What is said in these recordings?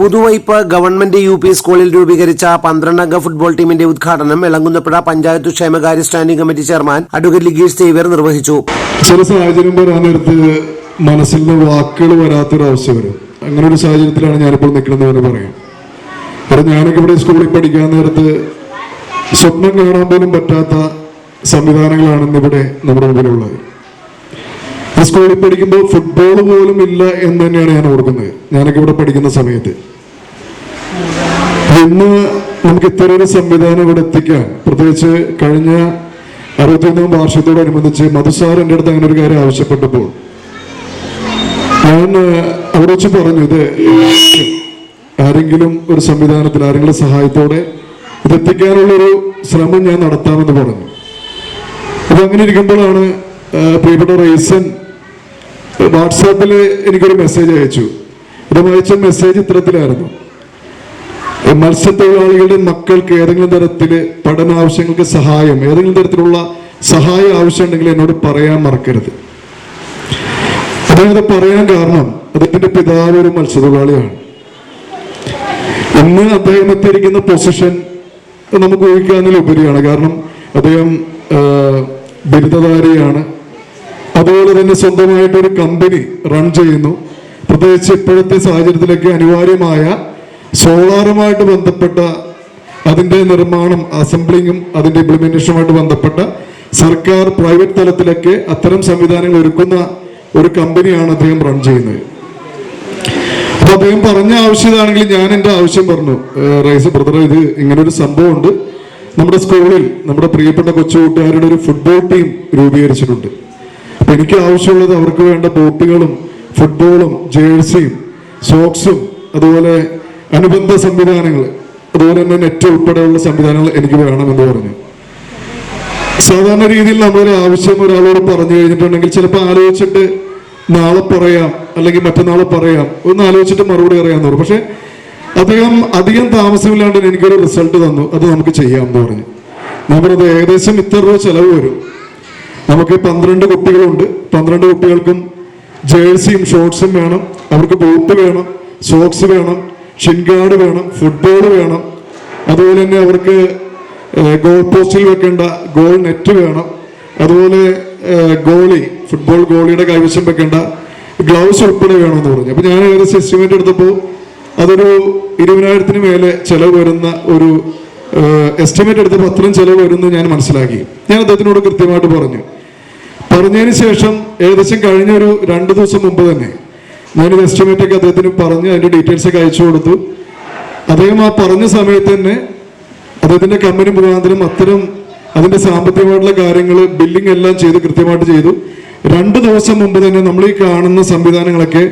Puthuvype government U P സ്കൂളിൽ രൂപീകരിച്ച പന്ത്രണ്ടംഗ football ടീമിന്റെ ഉദ്ഘാടനം എളങ്കുന്നപ്പുഴ പഞ്ചായത്ത് ക്ഷേമകാര്യ standing committee chairman advocate Ligeesh Xavier നിർവഹിച്ചു. ചില സാഹചര്യം നേരത്ത് മനസ്സിൽ നിന്ന് വാക്കുകൾ വരാത്തൊരവസ്ഥ വരും. അങ്ങനെ ഒരു സാഹചര്യത്തിലാണ് ഞാനിപ്പോൾ നിൽക്കുന്നത് തന്നെ പറയാം. കാരണം ഞാനൊക്കെ ഇവിടെ സ്കൂളിൽ പഠിക്കാൻ നേരത്ത് സ്വപ്നം കാണാൻ പോലും പറ്റാത്ത സംവിധാനങ്ങളാണ് ഇവിടെ നമ്മുടെ മുമ്പിലുള്ളത്. സ്കൂളിൽ പഠിക്കുമ്പോൾ ഫുട്ബോൾ പോലും ഇല്ല എന്ന് തന്നെയാണ് ഞാൻ ഓർക്കുന്നത്. ഞാനൊക്കെ ഇവിടെ പഠിക്കുന്ന സമയത്ത്. ഇന്ന് നമുക്ക് ഇത്തരം സംവിധാനം ഇവിടെ എത്തിക്കാൻ പ്രത്യേകിച്ച് കഴിഞ്ഞ അറുപത്തിയൊന്നാം വാർഷത്തോടനുബന്ധിച്ച് മധുസാർ എന്റെ അടുത്ത് അങ്ങനെ ഒരു കാര്യം ആവശ്യപ്പെട്ടപ്പോൾ ഞാൻ അവിടെ വെച്ച് പറഞ്ഞു ഇത് ആരെങ്കിലും ഒരു സംവിധാനത്തിൽ ആരെങ്കിലും സഹായത്തോടെ ഇത് എത്തിക്കാനുള്ളൊരു ശ്രമം ഞാൻ നടത്താമെന്ന് പറഞ്ഞു. അപ്പൊ അങ്ങനെ ഇരിക്കുമ്പോഴാണ് പ്രിയപ്പെട്ട റൈസൻ വാട്സാപ്പിൽ എനിക്കൊരു മെസ്സേജ് അയച്ചു. ഇത് അയച്ച മെസ്സേജ് ഇത്തരത്തിലായിരുന്നു. മത്സ്യത്തൊഴിലാളികളുടെ മക്കൾക്ക് ഏതെങ്കിലും തരത്തിൽ പഠന ആവശ്യങ്ങൾക്ക് സഹായം ഏതെങ്കിലും തരത്തിലുള്ള സഹായം ആവശ്യമുണ്ടെങ്കിൽ എന്നോട് പറയാൻ മറക്കരുത്. അദ്ദേഹം പറയാൻ കാരണം അദ്ദേഹത്തിന്റെ പിതാവ് ഒരു മത്സ്യത്തൊഴിലാളിയാണ്. ഇന്ന് അദ്ദേഹം എത്തിയിരിക്കുന്ന പൊസിഷൻ നമുക്ക് ഊഹിക്കാവുന്നതിലുപരിയാണ് കാരണം അദ്ദേഹം ബിരുദധാരിയാണ്. അതുപോലെ തന്നെ സ്വന്തമായിട്ട് ഒരു കമ്പനി റൺ ചെയ്യുന്നു. പ്രത്യേകിച്ച് ഇപ്പോഴത്തെ സാഹചര്യത്തിലേക്ക് അനിവാര്യമായ സോളാറുമായിട്ട് ബന്ധപ്പെട്ട അതിന്റെ നിർമ്മാണം അസംബ്ലിങ്ങും അതിന്റെ ഇംപ്ലിമെന്റേഷനുമായിട്ട് ബന്ധപ്പെട്ട സർക്കാർ പ്രൈവറ്റ് തലത്തിലൊക്കെ അത്തരം സംവിധാനങ്ങൾ ഒരുക്കുന്ന ഒരു കമ്പനിയാണ് അദ്ദേഹം റൺ ചെയ്യുന്നത്. അപ്പൊ അദ്ദേഹം പറഞ്ഞ ആവശ്യമാണെങ്കിൽ ഞാൻ എന്റെ ആവശ്യം പറഞ്ഞു. റൈസ് ബ്രദർ ഇത് ഇങ്ങനെ ഒരു സംഭവമുണ്ട്. നമ്മുടെ സ്കൂളിൽ നമ്മുടെ പ്രിയപ്പെട്ട കൊച്ചു കൂട്ടുകാരുടെ ഒരു ഫുട്ബോൾ ടീം രൂപീകരിച്ചിട്ടുണ്ട്. അപ്പൊ എനിക്ക് ആവശ്യമുള്ളത് അവർക്ക് വേണ്ട ബോട്ടുകളും ഫുട്ബോളും ജേഴ്സിയും സോക്സും അതുപോലെ അനുബന്ധ സംവിധാനങ്ങൾ അതുപോലെ തന്നെ നെറ്റ് ഉൾപ്പെടെയുള്ള സംവിധാനങ്ങൾ എനിക്ക് വേണമെന്ന് പറഞ്ഞു. സാധാരണ രീതിയിൽ നമ്മളൊരു ആവശ്യം ഒരാളോട് പറഞ്ഞു കഴിഞ്ഞിട്ടുണ്ടെങ്കിൽ ചിലപ്പോൾ ആലോചിച്ചിട്ട് നാളെ പറയാം അല്ലെങ്കിൽ മറ്റന്നാളെ പറയാം. ഒന്ന് ആലോചിച്ചിട്ട് മറുപടി അറിയാമെന്ന് പറഞ്ഞു. പക്ഷെ അദ്ദേഹം അധികം താമസമില്ലാണ്ട് എനിക്കൊരു റിസൾട്ട് തന്നു. അത് നമുക്ക് ചെയ്യാം എന്ന് പറഞ്ഞു നമ്മളത് ഏകദേശം ഇത്ര രൂപ ചെലവ് വരും. നമുക്ക് പന്ത്രണ്ട് കുട്ടികളുണ്ട്. പന്ത്രണ്ട് കുട്ടികൾക്കും ജേഴ്സിയും ഷോർട്സും വേണം. അവർക്ക് ബൂട്ട് വേണം സോക്സ് വേണം ഷിൻഗാർഡ് വേണം ഫുട്ബോൾ വേണം. അതുപോലെ തന്നെ അവർക്ക് ഗോൾ പോസ്റ്റിൽ വെക്കേണ്ട ഗോൾ നെറ്റ് വേണം. അതുപോലെ ഗോളി ഫുട്ബോൾ ഗോളിയുടെ കൈവശം വെക്കേണ്ട ഗ്ലൗസ് ഉൾപ്പെടെ വേണമെന്ന് പറഞ്ഞു. അപ്പൊ ഞാൻ ഏകദേശം എസ്റ്റിമേറ്റ് എടുത്തപ്പോൾ അതൊരു ഇരുപതിനായിരത്തിന് മേലെ ചെലവ് വരുന്ന ഒരു എസ്റ്റിമേറ്റ് എടുത്തപ്പോൾ അത്രയും ചെലവ് വരുന്നു ഞാൻ മനസ്സിലാക്കി. ഞാൻ അദ്ദേഹത്തിനോട് കൃത്യമായിട്ട് പറഞ്ഞു. പറഞ്ഞതിന് ശേഷം ഏകദേശം കഴിഞ്ഞ ഒരു രണ്ട് ദിവസം മുമ്പ് തന്നെ ഞാനൊരു എസ്റ്റിമേറ്റ് ഒക്കെ അദ്ദേഹത്തിന് പറഞ്ഞ് അതിന്റെ ഡീറ്റെയിൽസ് ഒക്കെ അയച്ചു കൊടുത്തു. അദ്ദേഹം ആ പറഞ്ഞ സമയത്ത് തന്നെ അദ്ദേഹത്തിന്റെ കമ്പനി മുഖാന്തരം അത്തരം അതിന്റെ സാമ്പത്തികമായിട്ടുള്ള കാര്യങ്ങൾ ബില്ലിംഗ് എല്ലാം ചെയ്ത് കൃത്യമായിട്ട് ചെയ്തു. രണ്ട് ദിവസം മുമ്പ് തന്നെ നമ്മൾ ഈ കാണുന്ന സംവിധാനങ്ങളൊക്കെ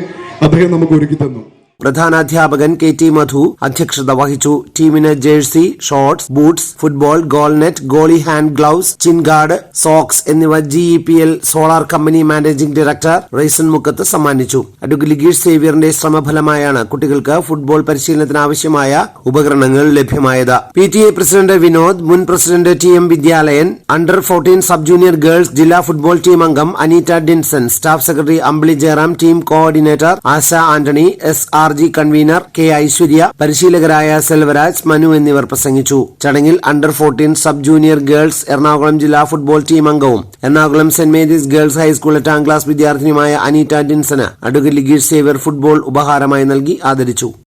അദ്ദേഹം നമുക്ക് ഒരുക്കി തന്നു. പ്രധാനാധ്യാപകൻ കെ ടി മധു അധ്യക്ഷത വഹിച്ചു. ടീമിന് jersey shorts boots football goal net goalie hand gloves chin guard socks എന്നിവ G E P L solar company managing director Raisen Mukkath സമ്മാനിച്ചു. അഡ്വക്കേറ്റ് ഗീഷ് സേവിയറിന്റെ ശ്രമഫലമായാണ് കുട്ടികൾക്ക് ഫുട്ബോൾ പരിശീലനത്തിന് ആവശ്യമായ ഉപകരണങ്ങൾ ലഭ്യമായത്. P T A president Vinod മുൻ president T M Vidyalayan under fourteen sub junior girls ജില്ലാ football team അംഗം Aneetta Dinson staff secretary Ambili Jayaram team coordinator Asha Antony S R G convener K Aishwarya പരിശീലകരായ Selvaraj Manu എന്നിവർ പ്രസംഗിച്ചു. ചടങ്ങിൽ under fourteen sub junior girls Ernakulam ജില്ലാ football team അംഗവും Ernakulam saint Mary's girls high school എട്ടാം class വിദ്യാർത്ഥിനിയുമായ അനീറ്റ ഡിൻസന് advocate Ligeesh Xavier football ഉപഹാരമായി നൽകി ആദരിച്ചു.